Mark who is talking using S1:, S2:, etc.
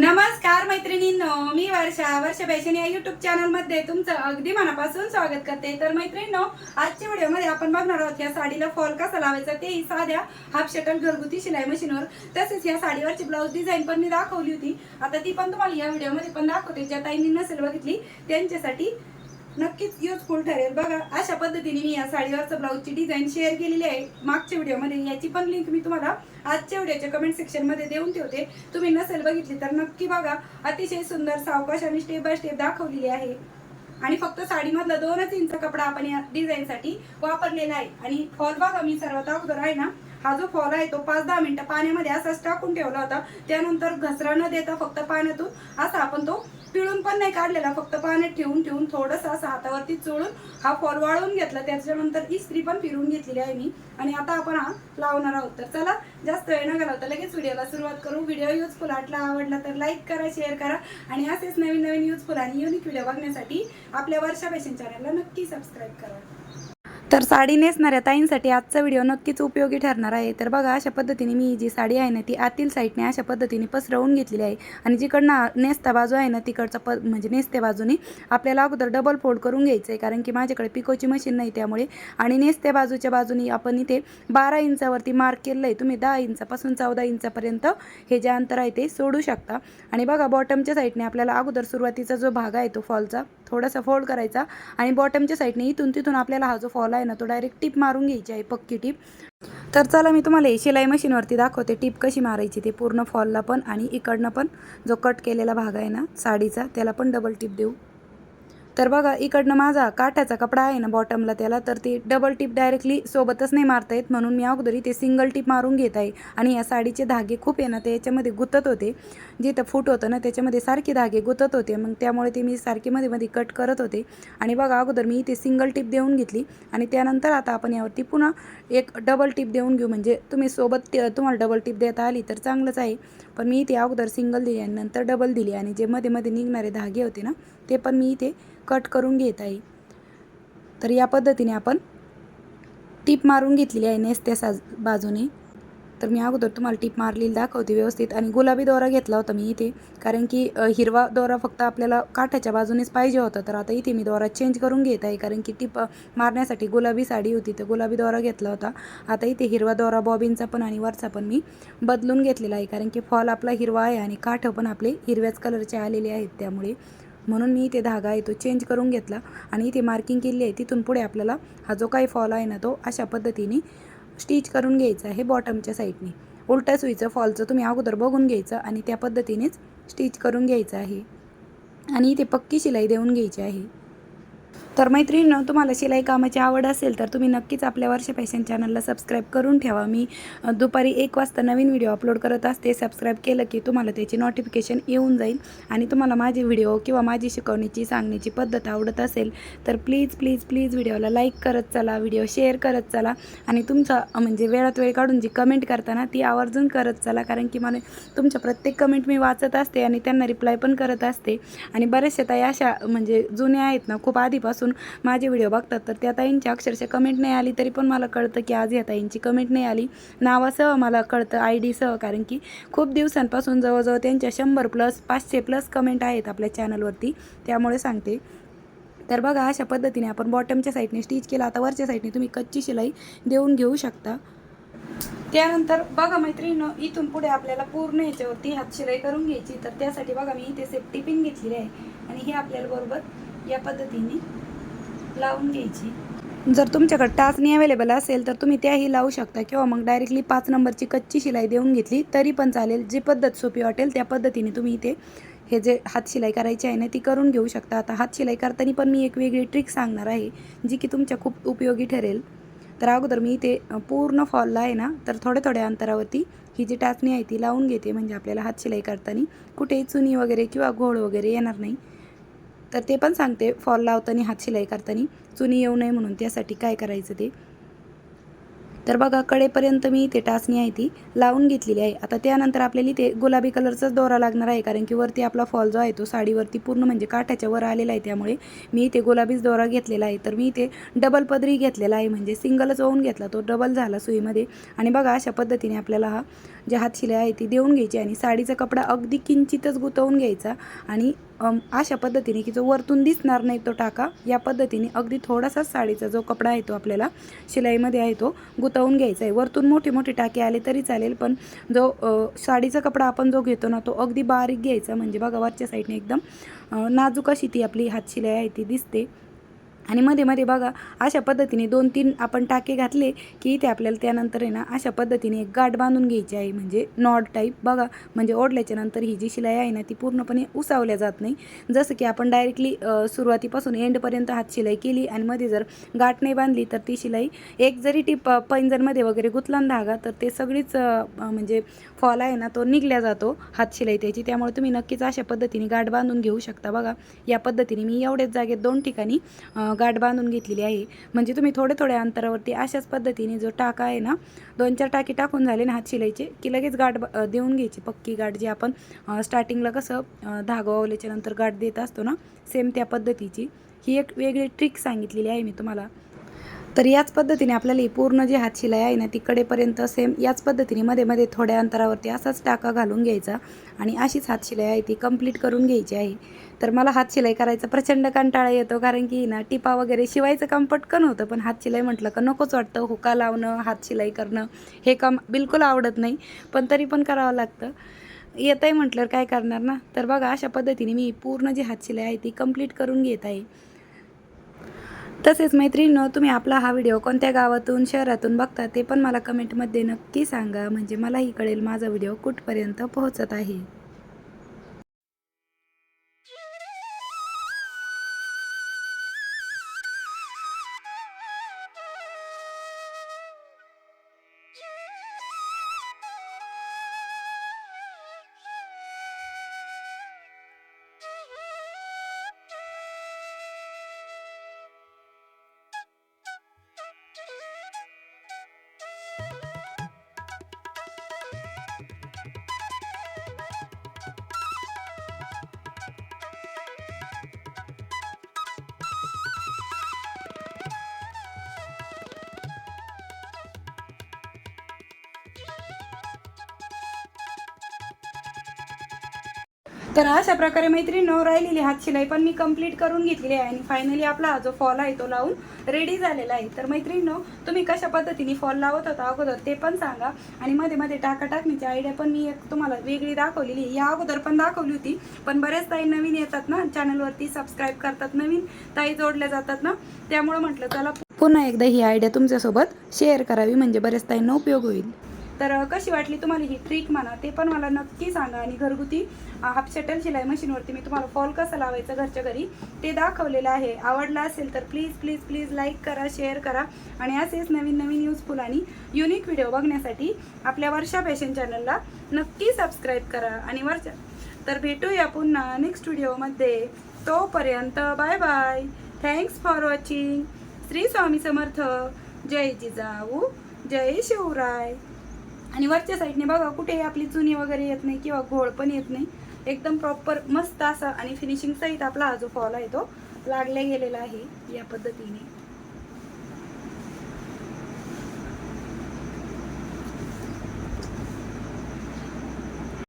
S1: नमस्कार मैत्रिणींनो मी वर्षा. वर्ष फॅशन या युट्यूब चॅनलमध्ये तुमचं अगदी मनापासून स्वागत करते. तर मैत्रिणींनो आजच्या व्हिडिओमध्ये आपण बघणार आहोत या साडीला फॉल कसा लावायचा तेही साध्या हाफ शटल घरगुती शिलाई मशीनवर तसेच या साडीवरची ब्लाऊज डिझाईन पण मी दाखवली होती. आता ती पण तुम्हाला या व्हिडिओमध्ये पण दाखवते. ज्या ताईंनी नसेल बघितली त्यांच्यासाठी नक्कीच युजफुल ठरेल. बघा अशा पद्धतीने मी या साडीवरचं ब्लाऊजची डिझाईन शेअर केलेली आहे. मागच्या व्हिडिओमध्ये याची पण लिंक मी तुम्हाला आजच्या व्हिडिओच्या कमेंट सेक्शनमध्ये देऊन ठेवते. तुम्ही नसेल बघितली तर नक्की बघा. अतिशय सुंदर सावकाश आणि स्टेप बाय स्टेप दाखवलेली आहे. आणि फक्त साडीमधला दोनच इंच कपडा आपण या डिझाईनसाठी वापरलेला आहे. आणि फॉल बघा मी सर्वात अगोदर आहे ना हा जो फॉल आहे तो पाच दहा मिनिटं पाण्यामध्ये असाच टाकून ठेवला होता. त्यानंतर घसरा न देता फक्त पाण्यातून असा आपण तो पिळून पण नाही काढलेला फक्त पाण्यात ठेवून ठेवून थोडंसं असं हातावरती चोळून हा फॉल वाळून घेतला. त्याच्यानंतर इस्त्री पण फिरून घेतलेली आहे मी. आणि आता आपण हा लावणार आहोत. तर चला जास्त वेळ न घालवता लगेच व्हिडिओला सुरुवात करू. व्हिडिओ युजफुल वाटला आवडला तर लाईक करा शेअर करा. आणि असेच नवीन नवीन युजफुल आणि युनिक व्हिडिओ बघण्यासाठी आपल्या वर्षा फॅशन चॅनलला नक्की सबस्क्राईब करा. तर साडी नेसणाऱ्या ताईंसाठी आजचा व्हिडिओ नक्कीच उपयोगी ठरणार आहे. तर बघा अशा पद्धतीने मी जी साडी आहे ना ती आतील साईडने अशा पद्धतीने पसरवून घेतलेली आहे. आणि जिकडनं नेसता बाजू आहे ना तिकडचा प म्हणजे नेसत्या बाजूने आपल्याला अगोदर डबल फोल्ड करून घ्यायचं आहे कारण की माझ्याकडे पिकोची मशीन नाही त्यामुळे. आणि नेसत्या बाजूच्या बाजूने आपण इथे बारा इंचावरती मार्क केलं आहे तुम्ही दहा इंचापासून चौदा इंचापर्यंत हे जे अंतर आहे ते सोडू शकता. आणि बघा बॉटमच्या साईडने आपल्याला अगोदर सुरुवातीचा जो भाग आहे तो फॉलचा थोडासा फोल्ड करायचा. आणि बॉटमच्या साईडने इथून तिथून आपल्याला हा जो फॉल आहे ना तो डायरेक्ट टिप मारून घ्यायची आहे पक्की टिप तर चला मी तुम्हाला हे शिलाई मशीनवरती दाखवते टिप कशी मारायची ते पूर्ण फॉलला पण आणि इकडनं पण जो कट केलेला भाग आहे ना साडीचा त्याला पण डबल टिप देऊ. तर बघा इकडनं माझा काठाचा कपडा आहे ना बॉटमला त्याला तर ती डबल टिप डायरेक्टली सोबतच नाही मारता येत. म्हणून मी अगोदरी ते सिंगल टिप मारून घेत आहे. आणि या साडीचे धागे खूप आहे ना ते याच्यामध्ये गुतत होते. जिथं फूट होतं ना त्याच्यामध्ये सारखे धागे गुतत होते. मग त्यामुळे ते मी सारखे मध्ये मध्ये कट करत होते. आणि बघा अगोदर मी इथे सिंगल टिप देऊन घेतली. आणि त्यानंतर आता आपण यावरती पुन्हा एक डबल टिप देऊन घेऊ. म्हणजे तुम्ही सोबत ते- तुम्हाला डबल टिप देता आली तर चांगलंच आहे. पण मी इथे अगोदर सिंगल दिली आणि नंतर डबल दिली. आणि जे मध्ये मध्ये निघणारे धागे होते ना ते पण मी इथे कट करून घेत आहे. तर या पद्धतीने आपण टीप मारून घेतलेली आहे नेसत्या साज बाजूने. तर मी अगोदर तुम्हाला टीप मारलेली दाखवते व्यवस्थित आणि गुलाबी दोरा घेतला होता मी इथे. कारण की हिरवा दोरा फक्त आपल्याला काठाच्या बाजूनेच पाहिजे होता. तर आता इथे मी दोरा चेंज करून घेत आहे. कारण की टीप मारण्यासाठी गुलाबी साडी होती. तर गुलाबी दोरा घेतला होता. आता इथे हिरवा दोरा बॉबिनचा पण आणि वरचा पण मी बदलून घेतलेला आहे. कारण की फॉल आपला हिरवा आहे आणि काठ पण आपले हिरव्याच कलरचे आलेले आहेत त्यामुळे. म्हणून मी इथे धागा आहे तो चेंज करून घेतला आणि इथे मार्किंग केली आहे. तिथून पुढे आपल्याला हा जो काही फॉल आहे ना तो अशा पद्धतीने स्टिच करून घ्यायचा आहे बॉटमच्या साईडने उलट्या सुईचं फॉलचं तुम्ही अगोदर बघून घ्यायचं आणि त्या पद्धतीनेच स्टिच करून घ्यायचं आहे. आणि इथे पक्की शिलाई देऊन घ्यायची आहे. तर मैत्रिणीनं तुम्हाला शिलाई कामाची आवड असेल तर तुम्ही नक्कीच आपल्या वर्ष फॅशन चॅनलला सबस्क्राईब करून ठेवा. मी दुपारी एक वाजता नवीन व्हिडिओ अपलोड करत असते. सबस्क्राईब केलं की तुम्हाला त्याची नोटिफिकेशन येऊन जाईल आणि तुम्हाला माझे व्हिडिओ किंवा माझी शिकवण्याची सांगण्याची पद्धत आवडत असेल तर प्लीज प्लीज प्लीज व्हिडिओला लाईक करत चला व्हिडिओ शेअर करत चला आणि तुमचा म्हणजे वेळात वेळ काढून जी कमेंट करताना ती आवर्जून करत चला. कारण की मला तुमच्या प्रत्येक कमेंट मी वाचत असते आणि त्यांना रिप्लाय पण करत असते. आणि बऱ्याचशा ताई अशा म्हणजे जुन्या आहेत ना खूप आधीपासून माझे व्हिडिओ बघतात तर त्या ताईंची अक्षरशः कमेंट नाही आली तरी पण मला कळतं की आज या ताईंची कमेंट नाही आली. नावासह मला कळतं आय डीसह कारण की खूप दिवसांपासून जवळजवळ त्यांच्या शंभर प्लस पाचशे प्लस कमेंट आहेत आपल्या चॅनलवरती त्यामुळे सांगते. तर बघा अशा पद्धतीने आपण बॉटमच्या साईडने स्टिच केला. आता वरच्या साईडने तुम्ही कच्ची शिलाई देऊन घेऊ शकता. त्यानंतर बघा मैत्रिणीनं इथून पुढे आपल्याला पूर्ण याच्यावरती हात शिलाई करून घ्यायची. तर त्यासाठी बघा मी इथे सेफ्टी पिन घेतलेली आहे. आणि हे आपल्याला बरोबर या पद्धतीने लावून घ्यायची. जर तुमच्याकडे टाचणी अवेलेबल असेल तर तुम्ही त्याही लावू शकता. किंवा मग डायरेक्टली पाच नंबरची कच्ची शिलाई देऊन घेतली तरी पण चालेल. जी पद्धत सोपी वाटेल त्या पद्धतीने तुम्ही इथे हे जे हात शिलाई करायची आहे ना ती करून घेऊ शकता. आता हात शिलाई करताना पण मी एक वेगळी ट्रिक सांगणार आहे जी की तुमच्या खूप उपयोगी ठरेल. तर अगोदर मी इथे पूर्ण फॉलला आहे ना तर थोड्या थोड्या अंतरावरती ही जी टाचणी आहे ती लावून घेते. म्हणजे आपल्याला हात शिलाई करताना कुठेही चुनी वगैरे किंवा घोळ वगैरे येणार नाही. तर ते पण सांगते फॉल लावताना हात शिलाई करताना चुनी येऊ नये म्हणून त्यासाठी काय करायचं ते. तर बघा कडेपर्यंत मी इथे टाचणी आहे ती लावून घेतलेली आहे. आता त्यानंतर आपल्याला इथे गुलाबी कलरचाच दोरा लागणार आहे कारण की वरती आपला फॉल जो आहे तो साडीवरती पूर्ण म्हणजे काठाच्या वर आलेला आहे त्यामुळे मी इथे गुलाबीच दोरा घेतलेला आहे. तर मी इथे डबल पदरी घेतलेला आहे म्हणजे सिंगलच होऊन घेतला तो डबल झाला सुईमध्ये. आणि बघा अशा पद्धतीने आपल्याला हा जे हातशिलाई आहे ती देऊन घ्यायची आणि साडीचा कपडा अगदी किंचितच गुंतवून घ्यायचा आणि अशा पद्धतीने की जो वरतून दिसणार नाही तो टाका. या पद्धतीने अगदी थोडासा साडीचा जो कपडा आहे तो आपल्याला शिलाईमध्ये आहे तो गुतवून घ्यायचा आहे. वरतून मोठे मोठे टाके आले तरी चालेल पण जो साडीचा कपडा आपण जो घेतो ना तो अगदी बारीक घ्यायचा. म्हणजे बघा वरच्या साईडने एकदम नाजूक अशी ती आपली हातशिलाई आहे ती दिसते. आणि मध्ये मध्ये बघा अशा पद्धतीने दोन तीन आपण टाके घातले की इथे आपल्याला त्यानंतर आहे ना अशा पद्धतीने एक गाठ बांधून घ्यायची आहे. म्हणजे नॉड टाईप बघा म्हणजे ओढल्याच्या नंतर ही जी शिलाई आहे ना ती पूर्णपणे उसावल्या जात नाही. जसं की आपण डायरेक्टली सुरुवातीपासून एंडपर्यंत हात शिलाई केली आणि मध्ये जर गाठ नाही बांधली तर ती शिलाई एक जरी ती प वगैरे गुतला धागा तर ते सगळीच म्हणजे फॉल आहे ना तो निघल्या जातो हात शिलाई त्याची त्यामुळे तुम्ही नक्कीच अशा पद्धतीने गाठ बांधून घेऊ शकता बघा. या पद्धतीने मी एवढ्याच जागेत दोन ठिकाणी गाठ बांधून घेतलेली आहे. म्हणजे तुम्ही थोड्या थोड्या अंतरावरती अशाच पद्धतीने जो टाका आहे ना दोन चार टाके टाकून झाले ना हात शिलाईचे की लगेच गाठ ब- देऊन घ्यायची. पक्की गाठ जी आपण स्टार्टिंगला कसं अ, धागा वावल्याच्या नंतर गाठ देत असतो ना सेम त्या पद्धतीची. ही एक वेगळी ट्रिक सांगितलेली आहे मी तुम्हाला. तर याच पद्धतीने आपल्याला ही पूर्ण जी हात शिलाई आहे ना ती कडेपर्यंत सेम याच पद्धतीने मध्ये मध्ये थोड्या अंतरावरती असाच टाका घालून घ्यायचा आणि अशीच हात शिलाई आहे ती कंप्लीट करून घ्यायची आहे. तर मला हात शिलाई करायचा प्रचंड कंटाळा येतो कारण की ना टिपा वगैरे शिवायचं काम पटकन होतं पण हात शिलाई म्हटलं का नकोच वाटतं हुका लावणं हात शिलाई करणं हे काम बिलकुल आवडत नाही. पण तरी पण करावं लागतं. येत आहे म्हटल्यावर काय करणार ना? तर बघा अशा पद्धतीने मी पूर्ण जी हात शिलाई आहे ती कंप्लीट करून घेत आहे. तसेच मैत्रिणींनो तुम्ही आपला हा व्हिडिओ कोणत्या गावातून शहरातून बघता ते पण मला कमेंटमध्ये नक्की सांगा. म्हणजे मलाही कळेल माझा व्हिडिओ कुठपर्यंत पोहोचत आहे. तर अशा प्रकारे मैत्रिणीनं राहिलेली हात शिलाई पण मी कंप्लीट करून घेतलेली आहे आणि फायनली आपला जो फॉल आहे तो लावून रेडी झालेला आहे. तर मैत्रिणी तुम्ही कशा पद्धतीने फॉल लावत होता अगोदर ते पण सांगा. आणि मध्ये मध्ये टाका टाकण्याची आयडिया पण मी एक तुम्हाला वेगळी दाखवलेली या अगोदर पण दाखवली होती पण बऱ्याच ताई नवीन येतात ना चॅनलवरती सबस्क्राईब करतात नवीन ताई जोडल्या जातात ना. त्यामुळे म्हटलं चला पुन्हा एकदा ही आयडिया तुमच्यासोबत शेअर करावी म्हणजे बऱ्याच ताईंना उपयोग होईल. तर कशी वाटली तुम्हाला ही ट्रिक म्हणा ते पण मला नक्की सांगा. आणि घरगुती हाफ शटल शिलाई मशीनवरती मी तुम्हाला फॉल कसं लावायचं घरच्या घरी ते दाखवलेलं आहे. आवडला असेल तर प्लीज प्लीज प्लीज लाईक करा शेअर करा. आणि असेच नवीन नवीन यूजफुल आणि युनिक व्हिडिओ बघण्यासाठी आपल्या वर्षा फॅशन चॅनलला नक्की सबस्क्राईब करा. आणि वर्षा तर भेटूया पुन्हा नेक्स्ट व्हिडिओमध्ये तोपर्यंत bye bye thanks for watching Shri Swami Samarth. जय जिजाऊ. जय शिवराय. आणि वरच्या साईडने बघा कुठेही आपली चुनी वगैरे येत नाही किंवा घोळ पण येत नाही. एकदम प्रॉपर मस्त असा आणि फिनिशिंग सहित आपला हा जो फॉल आहे तो लागल्या गेलेला आहे या पद्धतीने.